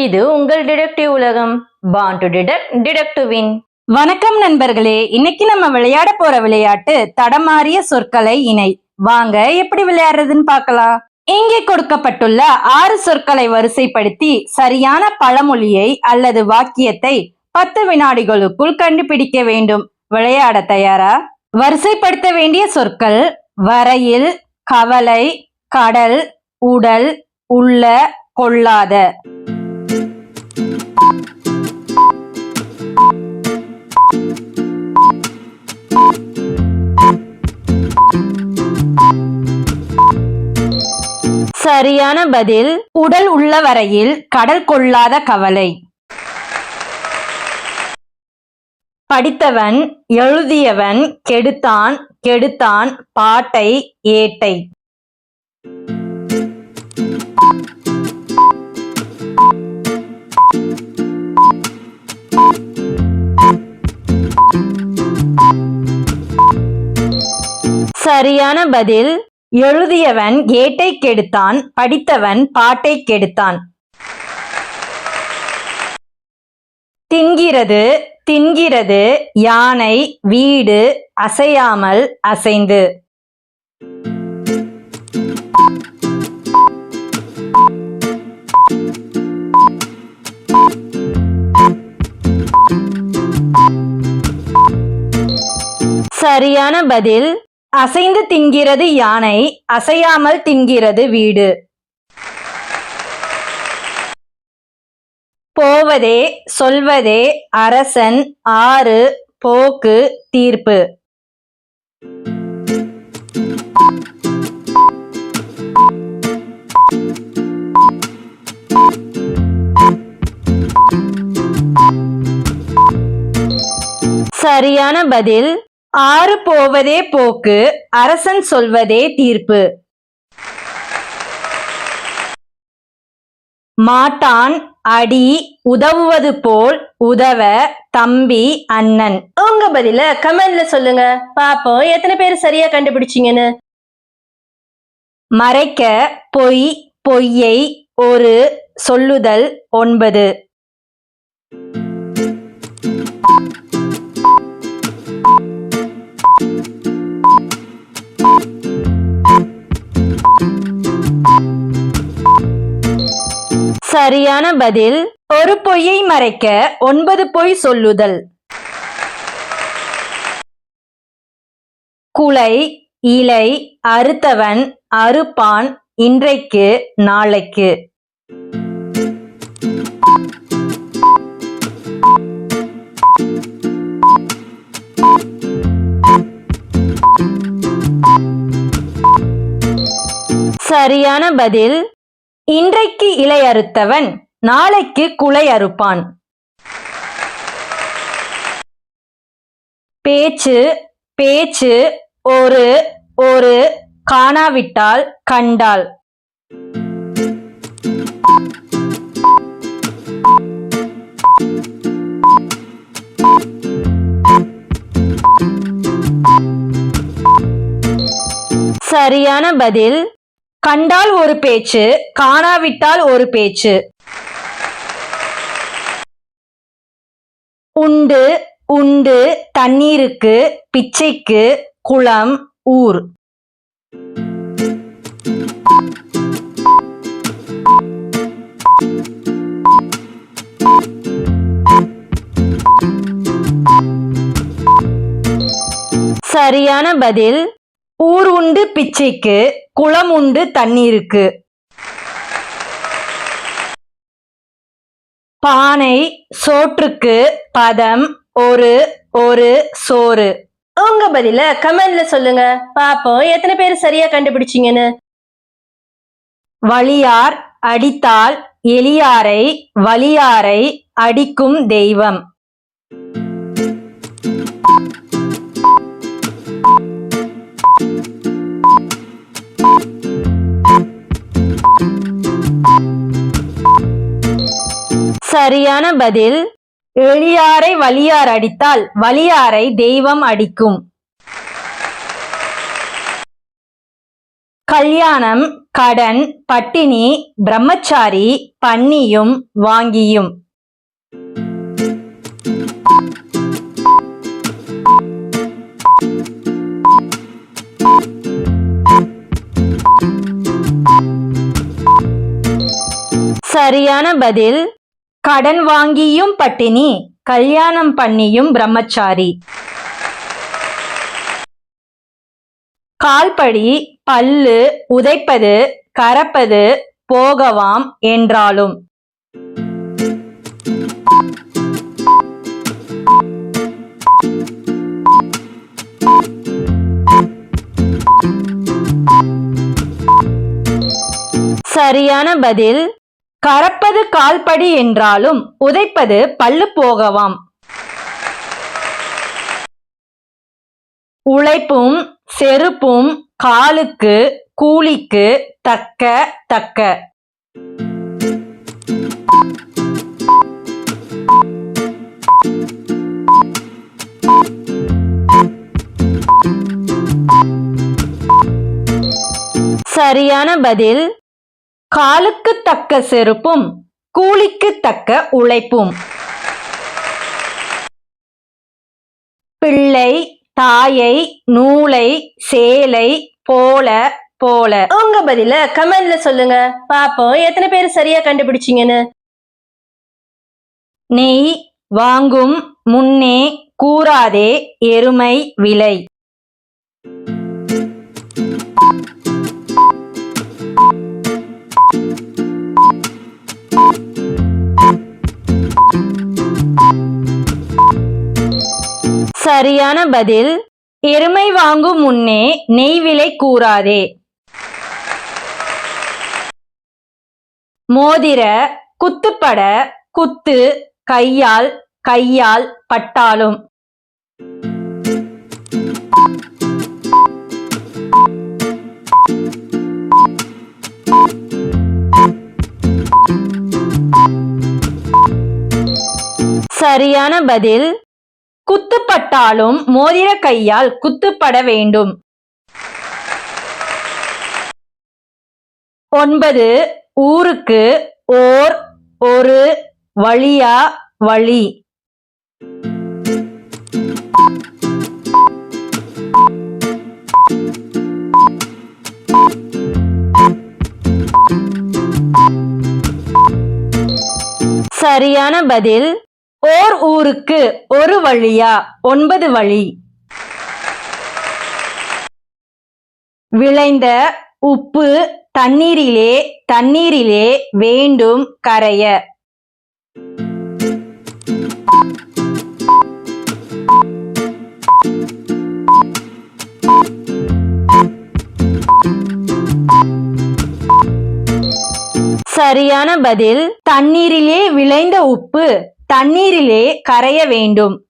இது உங்கள் டிடெக்டிவ் உலகம். பான் டு டிடெக்ட் டிடெக்டிவின் வின் வணக்கம் நண்பர்களே. இன்னைக்கு நம்ம விளையாட போற விளையாட்டு தடமாறிய சொற்களை இணை. வாங்க எப்படி விளையாடுறதுன்னு பார்க்கலாம். இங்கே கொடுக்கப்பட்டுள்ள ஆறு சொற்களை வரிசைப்படுத்தி சரியான பழமொழியை அல்லது வாக்கியத்தை பத்து வினாடிகளுக்குள் கண்டுபிடிக்க வேண்டும். விளையாட தயாரா? வரிசைப்படுத்த வேண்டிய சொற்கள் வரையில் கவலை கடல் உடல் உள்ள கொள்ளாத. சரியான பதில் உடல் உள்ள வரையில் கடல் கொள்ளாத கவலை. படித்தவன் எழுதியவன் கெடுத்தான் கெடுத்தான் பாட்டை ஏட்டை. சரியான பதில் எழுதியவன் ஏட்டை கெடுத்தான் படித்தவன் பாட்டை கெடுத்தான். தின்கிறது தின்கிறது யானை வீடு அசையாமல் அசைந்து. சரியான பதில் அசைந்து தின்கிறது யானை அசையாமல் தின்கிறது வீடு. போவதே சொல்வதே அரசன் ஆறு போக்கு தீர்ப்பு. சரியான பதில் ஆறு போவதே போக்கு அரசன் சொல்வதே தீர்ப்பு. மாட்டான் அடி உதவுவது போல் உதவ தம்பி அண்ணன். உங்க பதில கமெண்ட்ல சொல்லுங்க. பாப்போம் எத்தனை பேர் சரியா கண்டுபிடிச்சிங்கன்னு. மறைக்க பொய் பொய்யை ஒரு சொல்லுதல் ஒன்பது. சரியான பதில். ஒரு பொய்யை மறைக்க ஒன்பது பொய் சொல்லுதல். குலை இலை அறுத்தவன் அறுப்பான் இன்றைக்கு நாளைக்கு. சரியான பதில். இன்றைக்கு இலை அறுத்தவன் நாளைக்கு குலை அறுப்பான் பேச்சு பேச்சு ஒரு ஒரு காணாவிட்டால் கண்டால். சரியான பதில் கண்டால் ஒரு பேச்சு காணாவிட்டால் ஒரு பேச்சு. உண்டு உண்டு தண்ணீருக்கு பிச்சைக்கு குளம் ஊர். சரியான பதில் ஊர் உண்டு பிச்சைக்கு குளம் உண்டு தண்ணீருக்கு. பானை சோற்றுக்கு பதம் ஒரு ஒரு சோறு. உங்க பதில கமெண்ட்ல சொல்லுங்க. பாப்போம் எத்தனை பேர் சரியா கண்டுபிடிச்சீங்கன்னு. வழியார் அடித்தால் எலியாரை வலியாரை அடிக்கும் தெய்வம். சரியான பதில். எளியாரை வலியார் அடித்தால் வலியாரை தெய்வம் அடிக்கும். கல்யாணம் கடன் பட்டினி பிரம்மச்சாரி பன்னியும் வாங்கியும். சரியான பதில். கடன் வாங்கியும் பட்டினி கல்யாணம் பண்ணியும் பிரம்மச்சாரி. கால்படி பல்லு உதைப்பது கரப்பது போகவாம் என்றாலும். சரியான பதில் கறப்பது கால்படி என்றாலும் உதைப்பது பல்லு போகவாம். உழைப்பும் செருப்பும் காலுக்கு கூலிக்கு தக்க தக்க. சரியான பதில் காலுக்கு தக்க செருப்பும் கூலிக்கு தக்க உழைப்பும். பிள்ளை தாயை நூலை சேலை போல போல. உங்க பதில கமெண்ட்ல சொல்லுங்க. பாப்போம் எத்தனை பேர் சரியா கண்டுபிடிச்சீங்கன்னு. நெய் வாங்கும் முன்னே கூறாதே எருமை விலை. சரியான பதில். எருமை வாங்கும் முன்னே நெய் விலை கூறாதே. மோதிர குத்துப்பட குத்து கையால் கையால் பட்டாலும். சரியான பதில். குத்துப்பட்டாலும் மோதிர கையால் குத்துப்பட வேண்டும். ஒன்பது ஊருக்கு ஓர் ஒரு வழியா வழி. சரியான பதில் ஓர் ஊருக்கு ஒரு வழியா ஒன்பது வழி. விளைந்த உப்பு தண்ணீரிலே தண்ணீரிலே வேண்டும் கரைய. சரியான பதில் தண்ணீரிலே விளைந்த உப்பு தண்ணீரிலே கரைய வேண்டும்.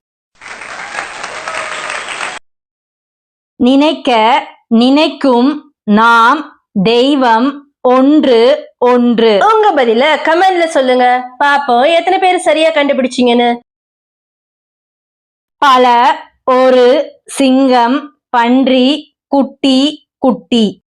நினைக்க நினைக்கும் நாம் தெய்வம் ஒன்று ஒன்று. உங்க பதில கமெண்ட்ல சொல்லுங்க. பாப்போம் எத்தனை பேர் சரியா கண்டுபிடிச்சீங்கன்னு. பல ஒரு சிங்கம் பன்றி குட்டி குட்டி.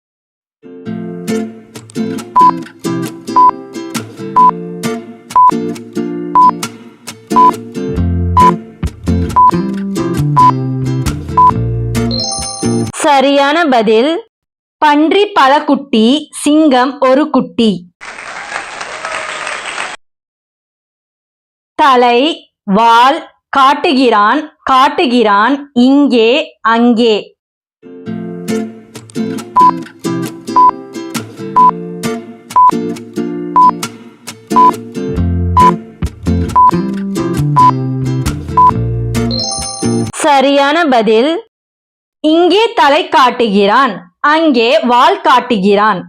சரியான பதில். பன்றி பல குட்டி சிங்கம் ஒரு குட்டி. தலை வால் காட்டுகிறான் காட்டுகிறான் இங்கே அங்கே. சரியான பதில். இங்கே தலை காட்டுகிறான் அங்கே வால் காட்டுகிறான்.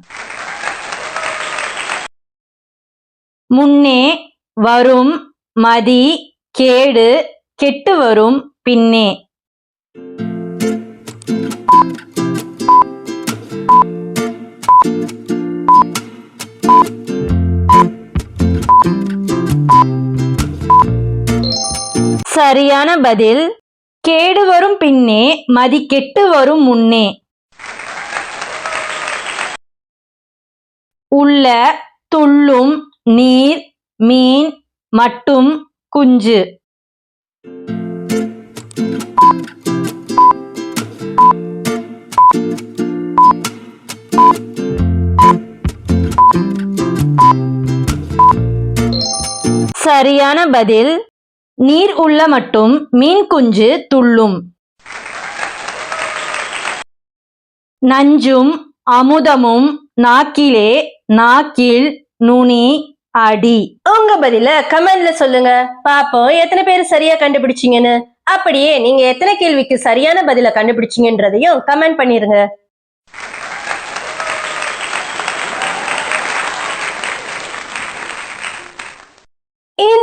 முன்னே வரும் மதி கேடு கெட்டு வரும் பின்னே. சரியான பதில் கேடு வரும் பின்னே மதி கெட்டு வரும் முன்னே. உள்ள துள்ளும் நீர் மீன் மட்டும் குஞ்சு. சரியான பதில் நீர் உள்ள மட்டும் மீன் குஞ்சு துள்ளும். நஞ்சும் அமுதமும் நாக்கிலே நாக்கில் நுனி அடி. உங்க பதில கமெண்ட்ல சொல்லுங்க. பாப்போம் எத்தனை பேர் சரியா கண்டுபிடிச்சீங்கன்னு. அப்படியே நீங்க எத்தனை கேள்விக்கு சரியான பதில கண்டுபிடிச்சீங்கன்றதையும் கமெண்ட் பண்ணிருங்க.